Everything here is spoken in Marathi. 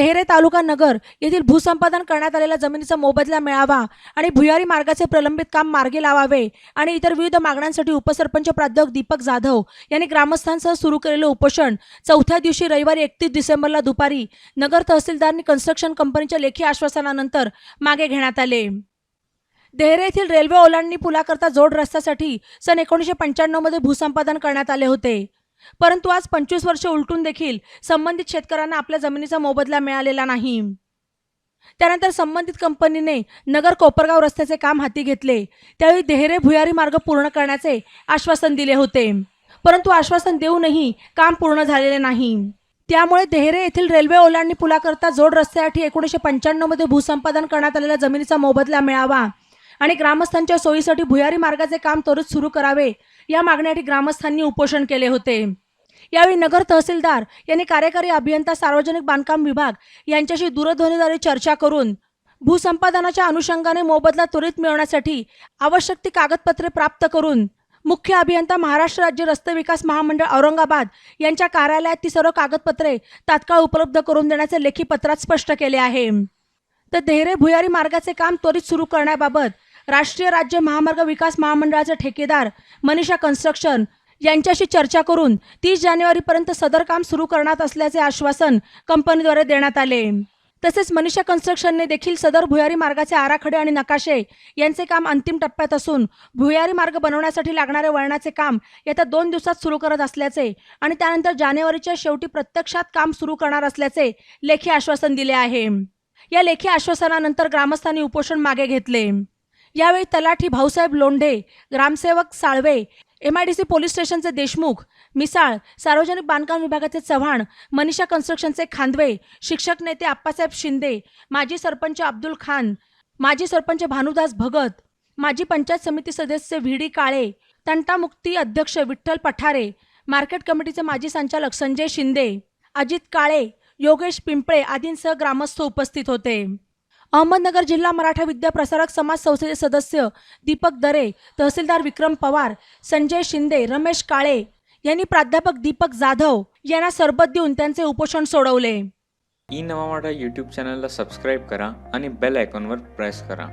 देहरे तालुका नगर येथील भूसंपादन करण्यात आलेल्या जमिनीचा मोबदला मिळावा आणि भुयारी मार्गाचे प्रलंबित काम मार्गी लावावे आणि इतर विविध मागण्यांसाठी उपसरपंच प्राध्यापक दीपक जाधव यांनी ग्रामस्थांसह सुरू केलेले उपोषण चौथ्या दिवशी रविवारी एकतीस डिसेंबरला दुपारी नगर तहसीलदारांनी कन्स्ट्रक्शन कंपनीच्या लेखी आश्वासनानंतर मागे घेण्यात आले. देहरे येथील रेल्वे ओलांडणी पुलाकरता जोड रस्त्यासाठी सन एकोणीसशे पंच्याण्णवमध्ये भूसंपादन करण्यात आले होते. परंतु आज पंचवीस वर्ष उलटून देखील संबंधित शेतकऱ्यांना आपल्या जमिनीचा मोबदला मिळालेला नाही. त्यानंतर संबंधित कंपनीने नगर कोपरगाव रस्त्याचे काम हाती घेतले. त्यावेळी देहरे भुयारी मार्ग पूर्ण करण्याचे आश्वासन दिले होते. परंतु आश्वासन देऊनही काम पूर्ण झालेले नाही. त्यामुळे देहरे येथील रेल्वे ओलांडणी पुलाकरता जोड रस्त्यासाठी एकोणीसशे पंच्याण्णवमध्ये भूसंपादन करण्यात आलेल्या जमिनीचा मोबदला मिळावा. आणि ग्रामस्थांच्या सोयीसाठी भुयारी मार्गाचे काम त्वरित सुरू करावे. या मागण्यासाठी ग्रामस्थांनी उपोषण केले होते. यावेळी नगर तहसीलदार यांनी कार्यकारी अभियंता सार्वजनिक बांधकाम विभाग यांच्याशी दूरध्वनीद्वारे चर्चा करून भूसंपादनाच्या अनुषंगाने मोबदला त्वरित मिळवण्यासाठी आवश्यक ती कागदपत्रे प्राप्त करून मुख्य अभियंता महाराष्ट्र राज्य रस्ते विकास महामंडळ औरंगाबाद यांच्या कार्यालयात ती सर्व कागदपत्रे तात्काळ उपलब्ध करून देण्याचे लेखी पत्रात स्पष्ट केले आहे. तर देहरे भुयारी मार्गाचे काम त्वरित सुरू करण्याबाबत राष्ट्रीय राज्य महामार्ग विकास महामंडळाचे ठेकेदार मनीषा कन्स्ट्रक्शन यांच्याशी चर्चा करून तीस जानेवारीपर्यंत सदर काम सुरू करण्यात असल्याचे आश्वासन कंपनीद्वारे देण्यात आले. तसेच मनीषा कन्स्ट्रक्शनने देखील सदर भुयारी मार्गाचे आराखडे आणि नकाशे यांचे काम अंतिम टप्प्यात असून भुयारी मार्ग बनवण्यासाठी लागणारे वळणाचे काम येत्या दोन दिवसात सुरू करत असल्याचे आणि त्यानंतर जानेवारीच्या शेवटी प्रत्यक्षात काम सुरू करणार असल्याचे लेखी आश्वासन दिले आहे. या लेखी आश्वासनानंतर ग्रामस्थांनी उपोषण मागे घेतले. यावेळी तलाठी भाऊसाहेब लोंढे ग्रामसेवक Salve M I D C police स्टेशनचे देशमुख मिसाळ सार्वजनिक बांधकाम विभागाचे चव्हाण मनीषा कन्स्ट्रक्शनचे खांदवे शिक्षक नेते आप्पासाहेब शिंदे माजी सरपंच अब्दुल खान माजी सरपंच भानुदास भगत माजी पंचायत समिती सदस्य व्ही डी काळे तंटामुक्ती अध्यक्ष विठ्ठल पठारे मार्केट कमिटीचे माजी संचालक संजय शिंदे अजित काळे योगेश पिंपळे आदींसह ग्रामस्थ उपस्थित होते. अहमदनगर जिल्हा मराठा विद्या प्रसारक समाज संस्थेचे सदस्य दीपक दरे तहसीलदार विक्रम पवार संजय शिंदे रमेश काळे यांनी प्राध्यापक दीपक जाधव यांना सरबत देऊन त्यांचे उपोषण सोडवले. ई नवा मराठा यूट्यूब चॅनलला सबस्क्राईब करा आणि बेल आयकॉनवर प्रेस करा.